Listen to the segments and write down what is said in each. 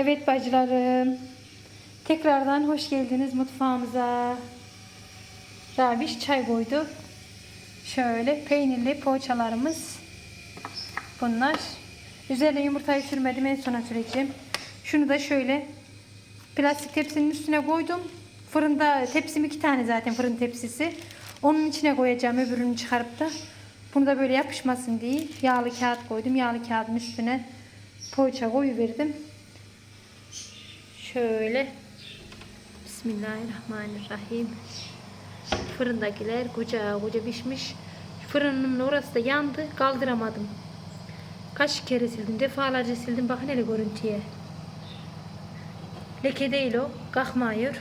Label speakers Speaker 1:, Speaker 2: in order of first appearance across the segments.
Speaker 1: Evet bacılarım. Tekrardan hoş geldiniz mutfağımıza. Rabiş çay koydu. Şöyle peynirli poğaçalarımız. Bunlar. Üzerine yumurtayı sürmedim. En sona süreceğim. Şunu da şöyle plastik tepsinin üstüne koydum. Fırında tepsim iki tane zaten fırın tepsisi. Onun içine koyacağım öbürünü çıkarıp da. Bunu da böyle yapışmasın diye yağlı kağıt koydum. Yağlı kağıdın üstüne poğaça koyuverdim. Şöyle. Bismillahirrahmanirrahim. Fırındakiler koca koca pişmiş. Fırının orası da yandı. Kaldıramadım. Kaç kere sildim. Defalarca sildim. Bakın hele görüntüye. Leke değil o. Kalkmıyor.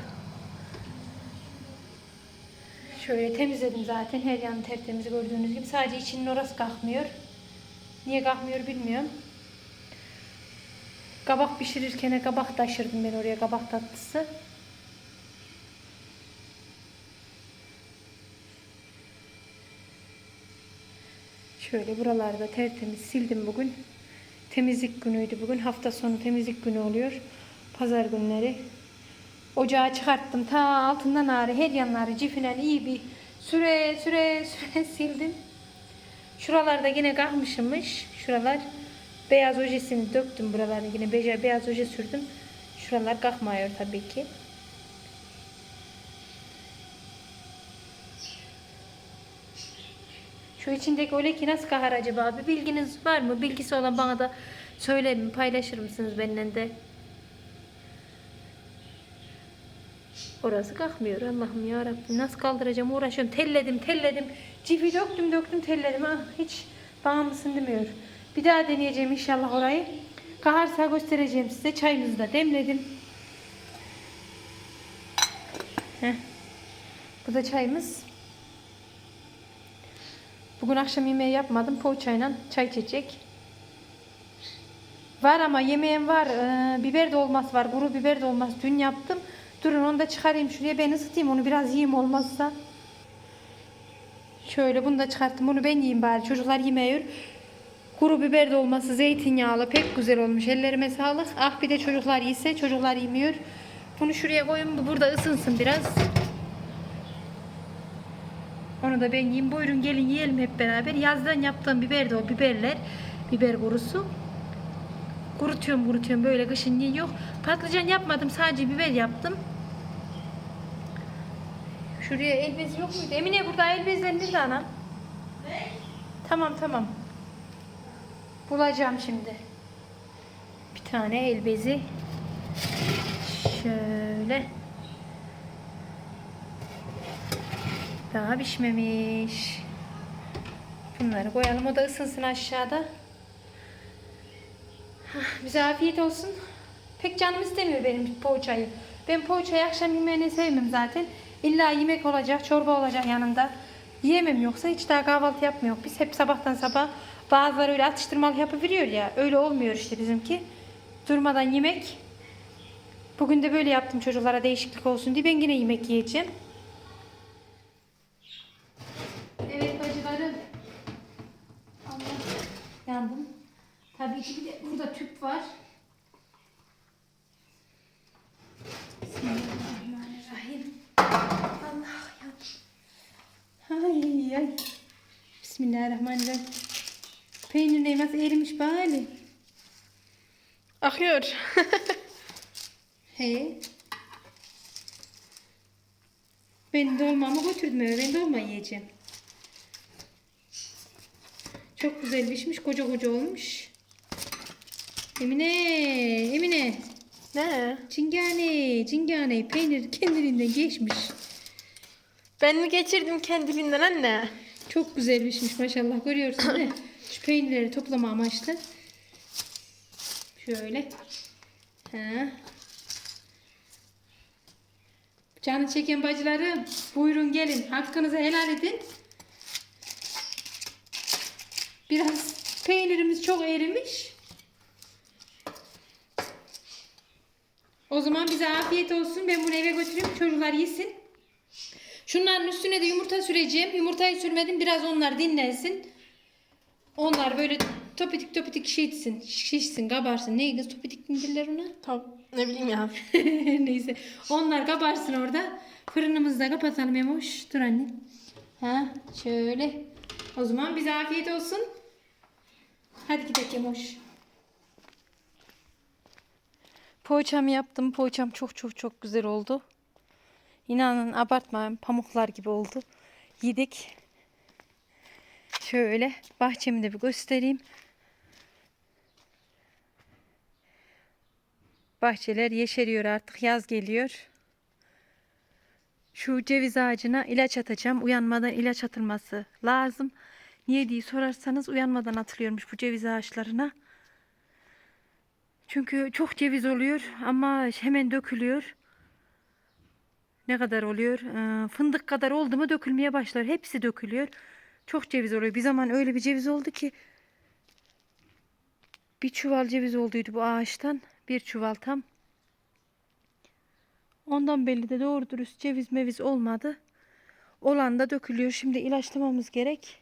Speaker 1: Şöyle temizledim zaten. Her yanı tertemiz gördüğünüz gibi. Sadece içinin orası kalkmıyor. Niye kalkmıyor bilmiyorum. Kabak pişirirken kabak taşırdım ben oraya kabak tatlısı. Şöyle buralarda tertemiz sildim bugün. Temizlik günüydü bugün. Hafta sonu temizlik günü oluyor. Pazar günleri. Ocağı çıkarttım. Ta altından ağrı her yanları cifinen iyi bir süre süre süre sildim. Şuralarda yine kalkmışmış. Şuralar beyaz ojesini döktüm buralarını yine beyaz, beyaz oje sürdüm. Şuralar kalkmıyor tabii ki. Şu içindeki o leki nasıl kahar acaba? Bir bilginiz var mı? Bilgisi olan bana da söyler mi? Paylaşır mısınız benimle de? Orası kalkmıyor Allah'ım ya Rabbim. Nasıl kaldıracağım uğraşıyorum. Telledim telledim. Cifi döktüm döktüm telledim. Ah, hiç bana mısın demiyor. Bir daha deneyeceğim inşallah orayı. Kaharsa göstereceğim size. Çayımızı da demledim. Heh. Bu da çayımız. Bugün akşam yemeği yapmadım. Poğaçayla çay içecek. Var ama yemeğim var. Ee, biber dolması var. Kuru biber dolması dün yaptım. Durun onu da çıkarayım şuraya ben ısıtayım onu biraz yiyeyim olmazsa. Şöyle bunu da çıkarttım. Bunu ben yiyeyim bari. Çocuklar yemiyor. Kuru biber dolması zeytinyağlı pek güzel olmuş. Ellerime sağlık. Ah bir de çocuklar yiyse çocuklar yemiyor. Bunu şuraya koyun. Bu burada ısınsın biraz. Onu da ben yiyeyim. Buyurun gelin yiyelim hep beraber. Yazdan yaptığım biber de o biberler. Biber kurusu. Kurutuyorum kurutuyorum böyle kışın niye yok. Patlıcan yapmadım sadece biber yaptım. Şuraya el bezi yok muydu? Emine burada el bezleri nerede anam? Ne? Tamam tamam. Bulacağım şimdi. Bir tane el bezi. Şöyle. Daha pişmemiş. Bunları koyalım. O da ısınsın aşağıda. Bize afiyet olsun. Pek canım istemiyor benim poğaçayı. Ben poğaçayı akşam yemeğini sevmem zaten. İlla yemek olacak, çorba olacak yanında. Yiyemem yoksa hiç daha kahvaltı yapmıyor. Biz hep sabahtan sabah bazıları öyle atıştırmalı yapıveriyor ya. Öyle olmuyor işte bizimki. Durmadan yemek. Bugün de böyle yaptım çocuklara değişiklik olsun diye. Ben yine yemek yiyeceğim. Evet bacılarım. Allah yandım. Tabii ki bir de burada tüp var. Bismillahirrahmanirrahim. Allah ya. Ay ay. Bismillahirrahmanirrahim. Peynir ne nasıl erimiş bari.
Speaker 2: Akıyor.
Speaker 1: He. Ben dolmamı götürdüm eve. Ben dolma yiyeceğim. Çok güzel pişmiş. Koca koca olmuş. Emine, Emine.
Speaker 2: ne?
Speaker 1: Cingane, cingane. Peynir kendiliğinden geçmiş.
Speaker 2: Ben mi geçirdim kendiliğinden anne?
Speaker 1: Çok güzel pişmiş maşallah. Görüyorsun değil mi? Peynirleri toplama amaçlı. Şöyle. Canı çeken bacılarım. Buyurun gelin. Hakkınızı helal edin. Biraz peynirimiz çok erimiş. O zaman bize afiyet olsun. Ben bunu eve götüreyim. Çocuklar yesin. Şunların üstüne de yumurta süreceğim. Yumurtayı sürmedim. Biraz onlar dinlensin. Onlar böyle topitik topitik şişsin, şişsin, kabarsın. Ne kız topitik mi derler ona?
Speaker 2: Tamam. Ne bileyim ya.
Speaker 1: Neyse. Onlar kabarsın orada. Fırınımızı da kapatalım Emoş. Dur anne. Ha şöyle. O zaman bize afiyet olsun. Hadi gidelim Emoş. Poğaçamı yaptım. Poğaçam çok çok çok güzel oldu. İnanın abartmayın pamuklar gibi oldu. Yedik. Şöyle bahçemi de bir göstereyim. Bahçeler yeşeriyor artık yaz geliyor. Şu ceviz ağacına ilaç atacağım. Uyanmadan ilaç atılması lazım. Niye diye sorarsanız uyanmadan atılıyormuş bu ceviz ağaçlarına. Çünkü çok ceviz oluyor ama hemen dökülüyor. Ne kadar oluyor? Ee, fındık kadar oldu mu dökülmeye başlar. Hepsi dökülüyor. Çok ceviz oluyor. Bir zaman öyle bir ceviz oldu ki bir çuval ceviz olduydu bu ağaçtan. Bir çuval tam. Ondan belli de doğru dürüst ceviz meviz olmadı. Olan da dökülüyor. Şimdi ilaçlamamız gerek.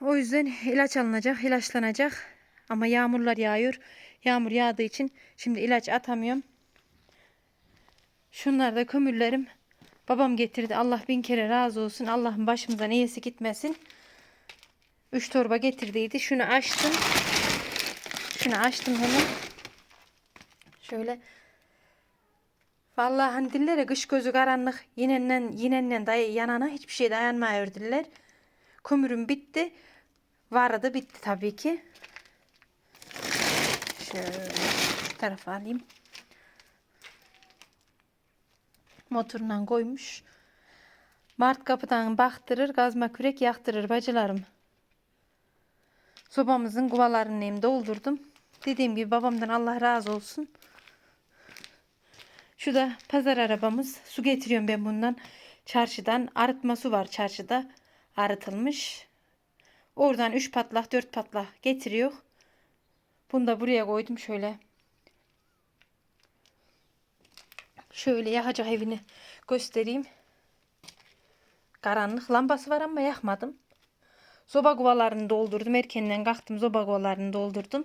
Speaker 1: O yüzden ilaç alınacak, ilaçlanacak. Ama yağmurlar yağıyor. Yağmur yağdığı için şimdi ilaç atamıyorum. Şunlar da kömürlerim. Babam getirdi. Allah bin kere razı olsun. Allah'ın başımızdan iyisi gitmesin. Üç torba getirdiydi. Şunu açtım. Şunu açtım hemen. Şöyle. Vallahi hani dillere kış gözü karanlık. Yinenden, yinenden day yanana hiçbir şey dayanmıyor diller. Kömürüm bitti. Vardı bitti tabii ki. Şöyle şu tarafa alayım. Motorundan koymuş. Mart kapıdan baktırır, gazma kürek yaktırır bacılarım. Sobamızın kuvalarını hem doldurdum. Dediğim gibi babamdan Allah razı olsun. Şu da pazar arabamız. Su getiriyorum ben bundan. Çarşıdan arıtma su var çarşıda. Arıtılmış. Oradan 3 patlak 4 patlak getiriyor. Bunu da buraya koydum şöyle. Şöyle yakacak evini göstereyim. Karanlık lambası var ama yakmadım. Soba kovalarını doldurdum. Erkenden kalktım soba kovalarını doldurdum.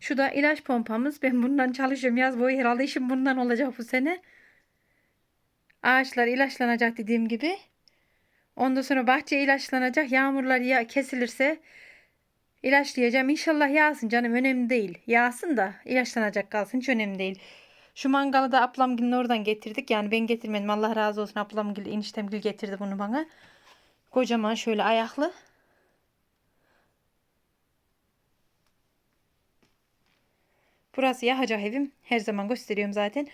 Speaker 1: Şu da ilaç pompamız. Ben bundan çalışıyorum. Yaz boyu herhalde işim bundan olacak bu sene. Ağaçlar ilaçlanacak dediğim gibi. Ondan sonra bahçe ilaçlanacak. Yağmurlar ya kesilirse ilaçlayacağım. İnşallah yağsın canım önemli değil. Yağsın da ilaçlanacak kalsın hiç önemli değil. Şu mangalı da ablamgilin oradan getirdik. Yani ben getirmedim. Allah razı olsun ablamgil eniştemgil getirdi bunu bana. Kocaman şöyle ayaklı. Burası yakacak evim. Her zaman gösteriyorum zaten.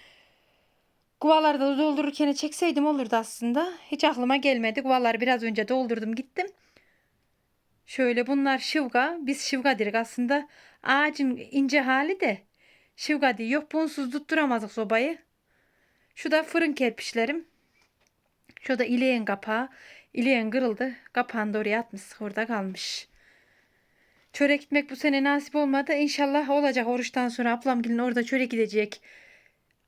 Speaker 1: Kuvaları da doldururken çekseydim olurdu aslında. Hiç aklıma gelmedi. Kuvaları biraz önce doldurdum gittim. Şöyle bunlar şıvga. Biz şıvga dedik aslında. Ağacın ince hali de şıvga değil. Yok bunsuz tutturamazdık sobayı. Şu da fırın kerpiçlerim. Şu da ileğin kapağı. İleğin kırıldı. Kapağını da oraya atmış. Orada kalmış. Çörek gitmek bu sene nasip olmadı. İnşallah olacak oruçtan sonra ablam gelin orada çörek gidecek.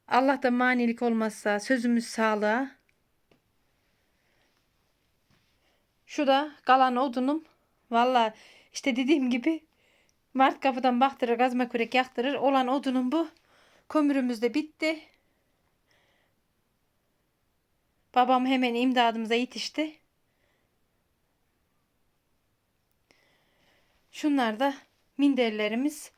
Speaker 1: Allah da manilik olmazsa sözümüz sağlığa. Şu da kalan odunum. Valla işte dediğim gibi Mart kapıdan baktırır gazma kürek yaktırır. Olan odunum bu. Kömürümüz de bitti. Babam hemen imdadımıza yetişti. Şunlar da minderlerimiz.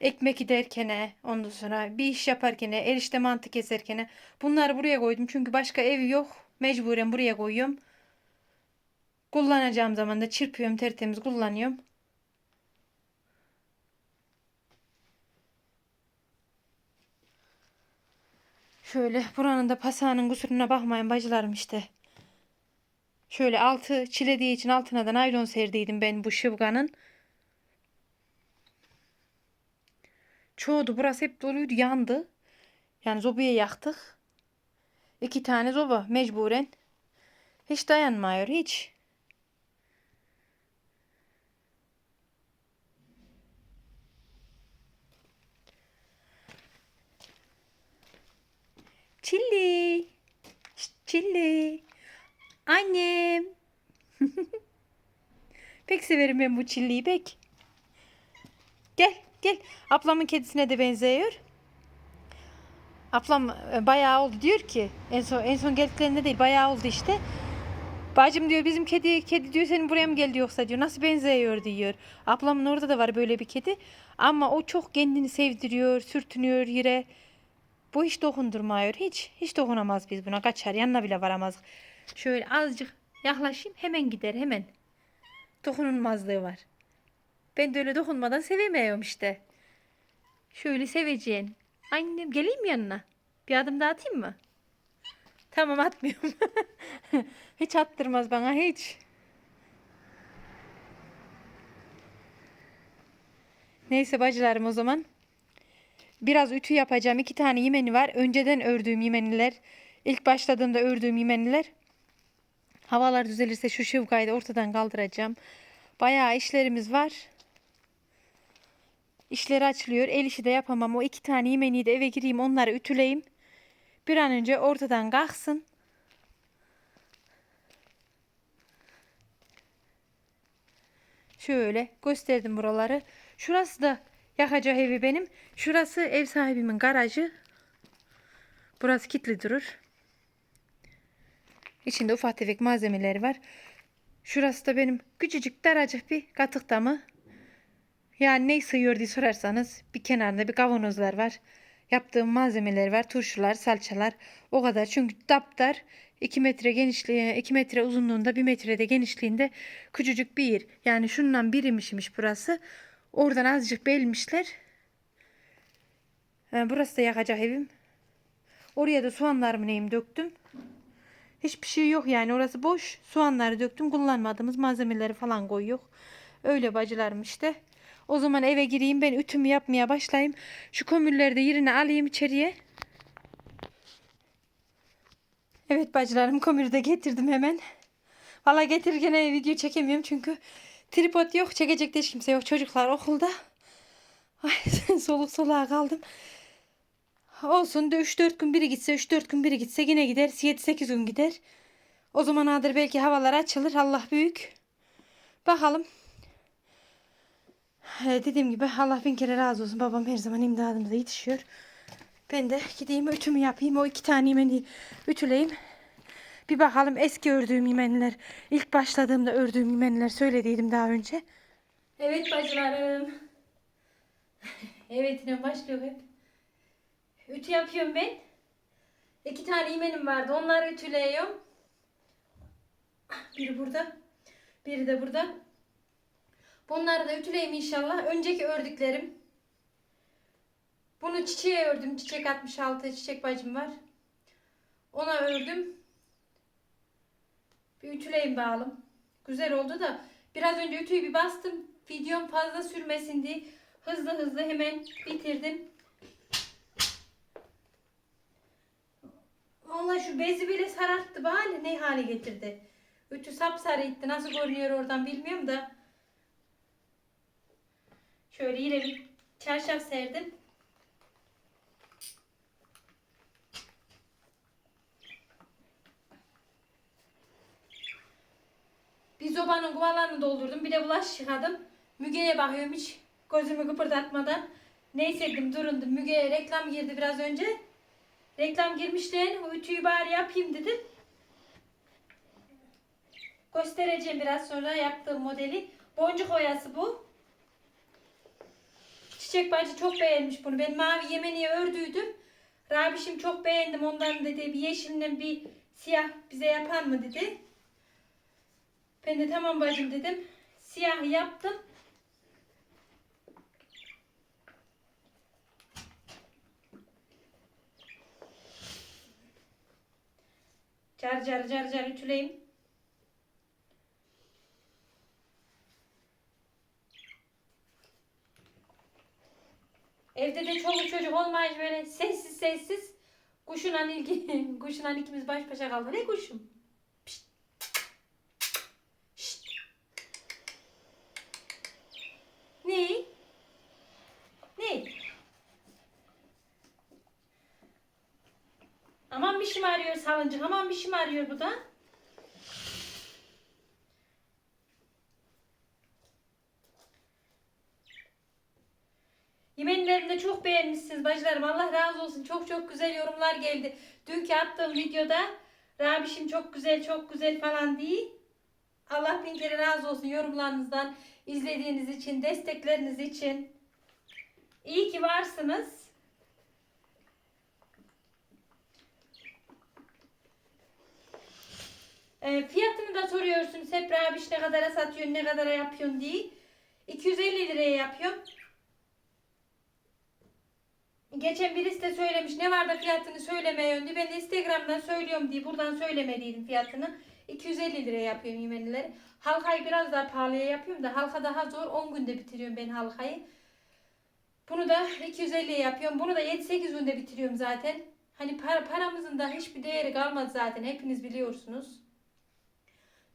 Speaker 1: Ekmek giderkene, ondan sonra bir iş yaparken, erişte mantı keserken bunları buraya koydum. Çünkü başka ev yok. Mecburen buraya koyuyorum. Kullanacağım zaman da çırpıyorum, tertemiz kullanıyorum. Şöyle buranın da pasağının kusuruna bakmayın bacılarım işte. Şöyle altı çilediği için altına da naylon serdiydim ben bu şıvganın. Çoğudu burası hep doluydu yandı. Yani zobayı yaktık. İki tane zoba mecburen. Hiç dayanmıyor hiç. Çilli. Çilli. Annem. Pek severim ben bu çilliyi pek. Gel gel. Ablamın kedisine de benziyor. Ablam e, bayağı oldu diyor ki en son en son geldiklerinde değil bayağı oldu işte. Bacım diyor bizim kedi kedi diyor senin buraya mı geldi yoksa diyor nasıl benziyor diyor. Ablamın orada da var böyle bir kedi ama o çok kendini sevdiriyor, sürtünüyor yere. Bu hiç dokundurmuyor. Hiç hiç dokunamaz biz buna. Kaçar yanına bile varamaz. Şöyle azıcık yaklaşayım hemen gider hemen. Dokunulmazlığı var. Ben de öyle dokunmadan sevemiyorum işte. Şöyle seveceğin. Annem geleyim yanına? Bir adım daha atayım mı? Tamam atmıyorum. hiç attırmaz bana hiç. Neyse bacılarım o zaman. Biraz ütü yapacağım. İki tane yemeni var. Önceden ördüğüm yemeniler. İlk başladığımda ördüğüm yemeniler. Havalar düzelirse şu şıvkayı da ortadan kaldıracağım. Bayağı işlerimiz var. İşleri açılıyor. El işi de yapamam. O iki tane yemeniyi de eve gireyim onları ütüleyeyim. Bir an önce ortadan kalksın. Şöyle gösterdim buraları. Şurası da yakacak evi benim. Şurası ev sahibimin garajı. Burası kilitli durur. İçinde ufak tefek malzemeleri var. Şurası da benim küçücük daracık bir katık damı. Yani ne sığıyor diye sorarsanız bir kenarında bir kavanozlar var. Yaptığım malzemeler var. Turşular, salçalar. O kadar. Çünkü daptar 2 metre genişliği, 2 metre uzunluğunda 1 metrede genişliğinde küçücük bir yer. Yani şundan birimişmiş burası. Oradan azıcık belmişler. Ha, burası da yakacak evim. Oraya da soğanlarımı neyim döktüm. Hiçbir şey yok yani orası boş. Soğanları döktüm. Kullanmadığımız malzemeleri falan koyuyor. Öyle bacılarım işte. O zaman eve gireyim ben ütümü yapmaya başlayayım. Şu kömürleri de yerine alayım içeriye. Evet bacılarım kömürü de getirdim hemen. Valla getirirken video çekemiyorum çünkü tripod yok. Çekecek de hiç kimse yok. Çocuklar okulda. Ay soluk soluğa kaldım. Olsun da 3-4 gün biri gitse 3-4 gün biri gitse yine gider. 7-8 gün gider. O zaman adır belki havalar açılır. Allah büyük. Bakalım. Ee, dediğim gibi Allah bin kere razı olsun. Babam her zaman imdadımıza yetişiyor. Ben de gideyim ütümü yapayım. O iki tane yemeni ütüleyeyim. Bir bakalım eski ördüğüm yemenler. ilk başladığımda ördüğüm yemenler söylediydim daha önce. Evet bacılarım. evet yine başlıyor hep. Ütü yapıyorum ben. İki tane yemenim vardı. Onları ütülüyorum. Biri burada. Biri de burada. Bunları da ütüleyeyim inşallah. Önceki ördüklerim. Bunu çiçeğe ördüm. Çiçek 66 çiçek bacım var. Ona ördüm. Bir ütüleyim bağlım. Güzel oldu da biraz önce ütüyü bir bastım. Videom fazla sürmesin diye hızlı hızlı hemen bitirdim. Vallahi şu bezi bile sararttı bari ne hale getirdi. Ütü sapsarı itti. Nasıl görünüyor oradan bilmiyorum da. Şöyle yine bir çarşaf serdim. Bir zobanın kuvalarını doldurdum. Bir de bulaş yıkadım. Müge'ye bakıyorum hiç gözümü kıpırdatmadan. Neyse dedim durundum. Müge'ye reklam girdi biraz önce. Reklam girmişten o ütüyü bari yapayım dedim. Göstereceğim biraz sonra yaptığım modeli. Boncuk oyası bu. Çiçek bacı çok beğenmiş bunu. Ben mavi yemeniye ördüydüm. Rabişim çok beğendim ondan dedi. Bir yeşilinden bir siyah bize yapar mı dedi. Ben de tamam bacım dedim. Siyah yaptım. Car car car car ütüleyim. Evde de çoluk çocuk olmayınca böyle sessiz sessiz kuşuna ilgi kuşuna ikimiz baş başa kaldık. Ne kuşum? Bir şey arıyor salıncık. Aman bir şey arıyor bu da. Yemenlerimi de çok beğenmişsiniz bacılarım. Allah razı olsun. Çok çok güzel yorumlar geldi. Dünkü attığım videoda Rabişim çok güzel çok güzel falan değil. Allah bin kere razı olsun yorumlarınızdan, izlediğiniz için, destekleriniz için. İyi ki varsınız. E, fiyatını da soruyorsunuz. Hep Rabiş ne kadara satıyorsun, ne kadara yapıyorsun diye. 250 liraya yapıyorum. Geçen birisi de söylemiş ne var da fiyatını söylemeyin diye. Ben de Instagram'dan söylüyorum diye buradan söylemediydim fiyatını. 250 liraya yapıyorum yemenleri. Halkayı biraz daha pahalıya yapıyorum da halka daha zor. 10 günde bitiriyorum ben halkayı. Bunu da 250'ye yapıyorum. Bunu da 7-8 günde bitiriyorum zaten. Hani para, paramızın da hiçbir değeri kalmadı zaten. Hepiniz biliyorsunuz.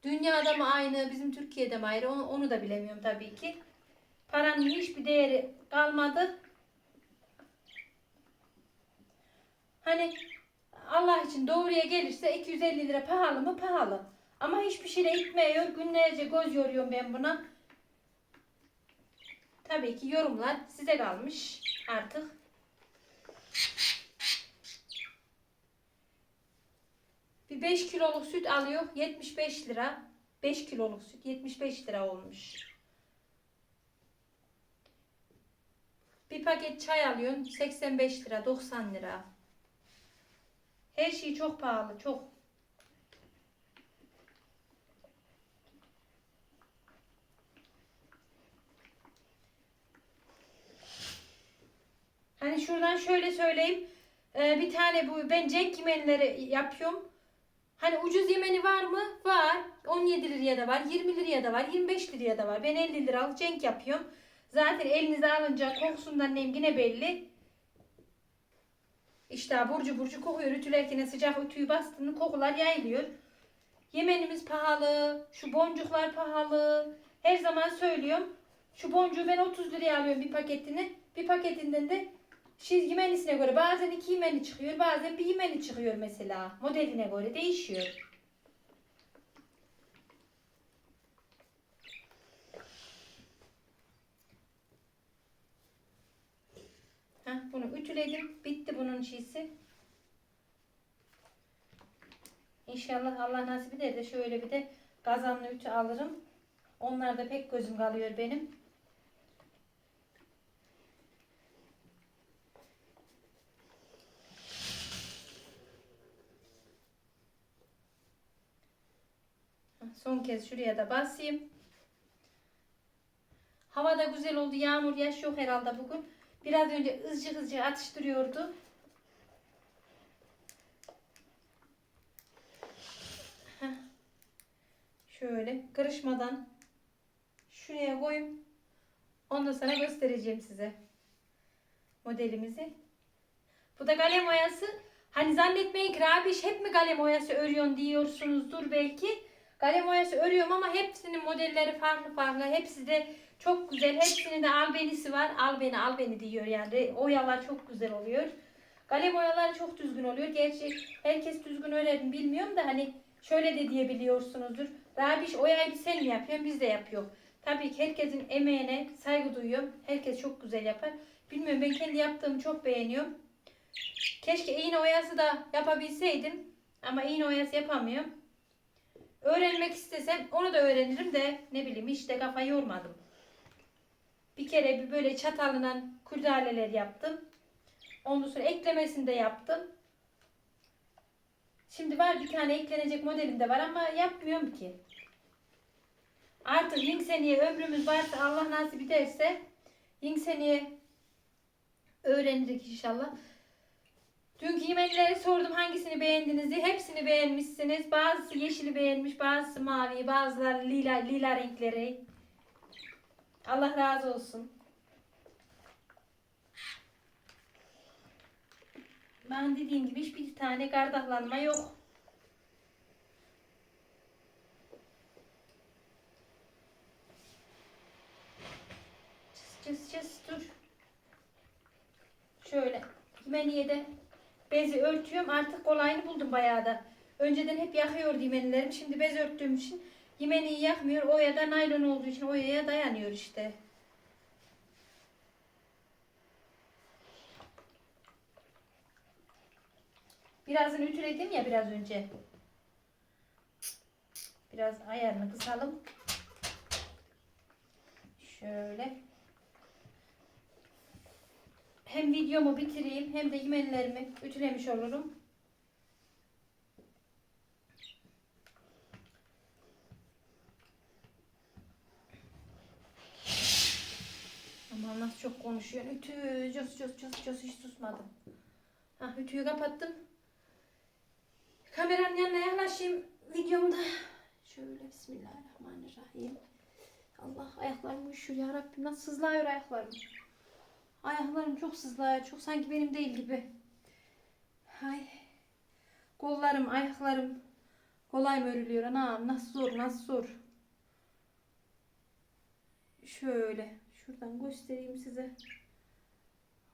Speaker 1: Dünyada mı aynı, bizim Türkiye'de mi ayrı onu, onu da bilemiyorum tabii ki. Paranın hiçbir değeri kalmadı. Hani Allah için doğruya gelirse 250 lira pahalı mı? Pahalı. Ama hiçbir şeyle itmiyor. Günlerce göz yoruyorum ben buna. Tabii ki yorumlar size kalmış artık. Bir 5 kiloluk süt alıyor. 75 lira. 5 kiloluk süt 75 lira olmuş. Bir paket çay alıyorsun 85 lira 90 lira. Her şey çok pahalı çok. Hani şuradan şöyle söyleyeyim. Ee, bir tane bu ben cenk yemenleri yapıyorum. Hani ucuz yemeni var mı? Var. 17 liraya da var, 20 liraya da var, 25 liraya da var. Ben 50 liralık cenk yapıyorum. Zaten elinize alınca kokusundan nem yine belli. İşte burcu burcu kokuyor. Ütülerken sıcak ütüyü bastığında kokular yayılıyor. Yemenimiz pahalı. Şu boncuklar pahalı. Her zaman söylüyorum. Şu boncuğu ben 30 liraya alıyorum bir paketini. Bir paketinden de şey yemenisine göre bazen iki yemeni çıkıyor. Bazen bir yemeni çıkıyor mesela. Modeline göre değişiyor. Heh, bunu ütüledim. Bitti bunun şeysi. İnşallah Allah nasip eder de şöyle bir de kazanlı ütü alırım. Onlar da pek gözüm kalıyor benim. Son kez şuraya da basayım. Hava da güzel oldu. Yağmur yaş yok herhalde bugün. Biraz önce hızcı hızcı atıştırıyordu. Şöyle kırışmadan şuraya koyayım. Ondan sonra göstereceğim size modelimizi. Bu da kalem oyası. Hani zannetmeyin ki Rabiş hep mi kalem oyası örüyorsun diyorsunuzdur belki. Kalem oyası örüyorum ama hepsinin modelleri farklı farklı. Hepsi de çok güzel. Hepsinin de albenisi var. Albeni albeni diyor yani. Oyalar çok güzel oluyor. Kalem oyaları çok düzgün oluyor. Gerçi herkes düzgün örer mi bilmiyorum da hani şöyle de diyebiliyorsunuzdur. Rabiş oyayı bir sen mi yapıyorsun biz de yapıyor. Tabii ki herkesin emeğine saygı duyuyorum. Herkes çok güzel yapar. Bilmiyorum ben kendi yaptığımı çok beğeniyorum. Keşke iğne oyası da yapabilseydim. Ama iğne oyası yapamıyorum. Öğrenmek istesem onu da öğrenirim de ne bileyim hiç de kafa yormadım. Bir kere bir böyle çatalından kurdaleler yaptım. Ondan sonra eklemesini de yaptım. Şimdi var bir tane eklenecek modelim de var ama yapmıyorum ki. Artık ying seneye ömrümüz varsa Allah nasip ederse ying seneye öğrenecek inşallah. Dünkü yemekleri sordum hangisini beğendiniz diye. Hepsini beğenmişsiniz. Bazısı yeşili beğenmiş, bazısı mavi, bazıları lila, lila renkleri. Allah razı olsun. Ben dediğim gibi hiçbir tane gardaklanma yok. Cıs cıs cıs dur. Şöyle yemeniye de bezi örtüyorum. Artık kolayını buldum bayağı da. Önceden hep yakıyordu yemenilerim. Şimdi bez örttüğüm için yemeni yakmıyor. Oya da naylon olduğu için oyaya dayanıyor işte. Birazını ütüledim ya biraz önce. Biraz ayarını kısalım. Şöyle. Hem videomu bitireyim hem de yemenlerimi ütülemiş olurum. Aman nasıl çok konuşuyor. Ütü, cos cos cos cos hiç susmadım. Ha, ütüyü kapattım. Kameranın yanına yaklaşayım videomda. Şöyle bismillahirrahmanirrahim. Allah ayaklarım üşüyor ya Rabbim. Nasıl sızlıyor ayaklarım. Ayaklarım çok sızlıyor. Çok sanki benim değil gibi. Hay. Kollarım, ayaklarım kolay mı örülüyor? Anam nasıl zor, nasıl zor. Şöyle şuradan göstereyim size.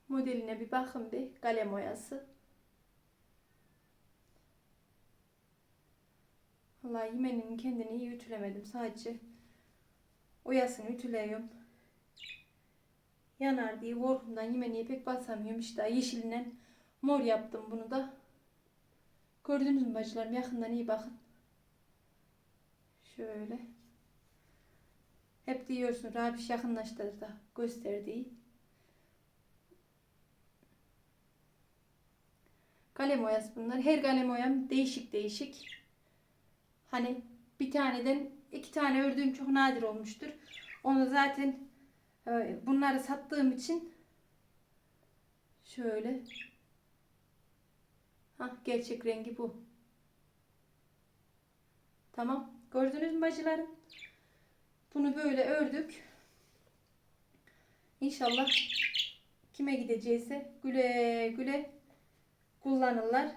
Speaker 1: Modeline bir bakın bir. Kalem oyası. Vallahi yemenin kendini iyi ütülemedim. Sadece oyasını ütülüyorum. Yanar diye korkumdan yemeniye pek basamıyorum. İşte yeşilinden mor yaptım bunu da. Gördünüz mü bacılarım? Yakından iyi bakın. Şöyle. Hep diyorsun Rabiş yakınlaştırır da gösterdiği. Kalem oyası bunlar. Her kalem oyam değişik değişik. Hani bir taneden iki tane ördüğüm çok nadir olmuştur. Onu zaten bunları sattığım için şöyle ha gerçek rengi bu. Tamam. Gördünüz mü bacılarım? Bunu böyle ördük. İnşallah kime gideceğse güle güle kullanırlar.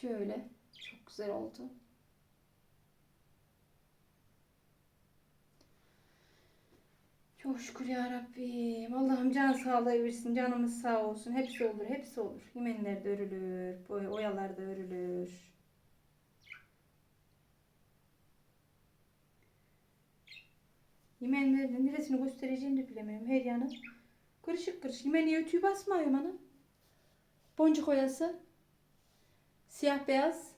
Speaker 1: Şöyle çok güzel oldu. Çok şükür ya Rabbim. Allah'ım can sağlığı versin. Canımız sağ olsun. Hepsi olur. Hepsi olur. Yemenler de örülür. boy- Oyalar da örülür. Yemenlerin neresini göstereceğimi de bilemiyorum. Her yanı kırışık kırışık. Yemeniye ütüyü basmıyorum hanım. Boncuk oyası. Siyah beyaz.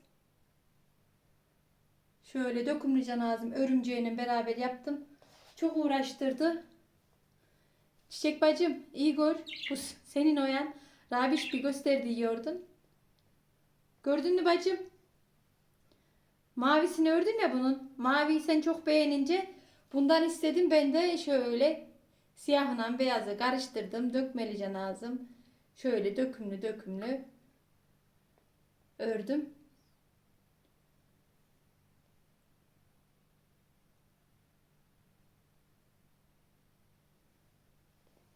Speaker 1: Şöyle dökümlü canazım örümceğinin beraber yaptım. Çok uğraştırdı. Çiçek bacım iyi gör. Bu senin oyan. Rabiş bir gösterdi yiyordun. Gördün mü bacım? Mavisini ördüm ya bunun. Maviyi sen çok beğenince bundan istedim. Ben de şöyle siyahla beyazı karıştırdım. Dökmeli canazım. Şöyle dökümlü dökümlü ördüm.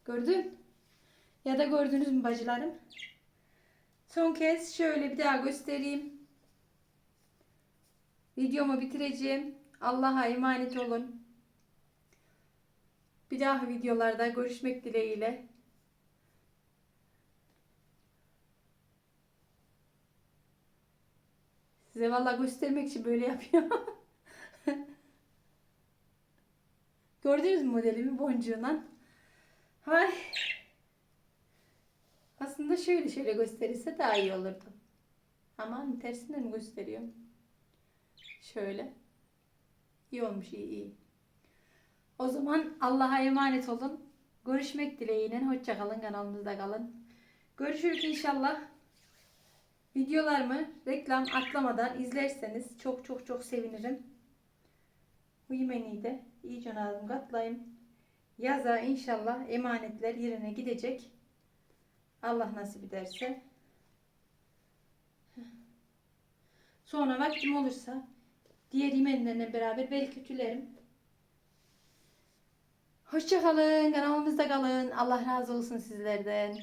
Speaker 1: Gördün? Ya da gördünüz mü bacılarım? Son kez şöyle bir daha göstereyim. Videomu bitireceğim. Allah'a emanet olun. Bir daha videolarda görüşmek dileğiyle. Size vallahi göstermek için böyle yapıyorum. Gördünüz mü modelimi boncuğundan? Hay. Aslında şöyle şöyle gösterirse daha iyi olurdu. Ama tersinden gösteriyorum. Şöyle. İyi olmuş iyi iyi. O zaman Allah'a emanet olun. Görüşmek dileğiyle. Hoşça kalın kanalımızda kalın. Görüşürüz inşallah. Videolarımı reklam atlamadan izlerseniz çok çok çok sevinirim. Bu yemeği de iyice ağzım katlayayım. Yaza inşallah emanetler yerine gidecek. Allah nasip ederse. Sonra vaktim olursa diğer yemenlerle beraber belki ütülerim. Hoşça kalın, kanalımızda kalın. Allah razı olsun sizlerden.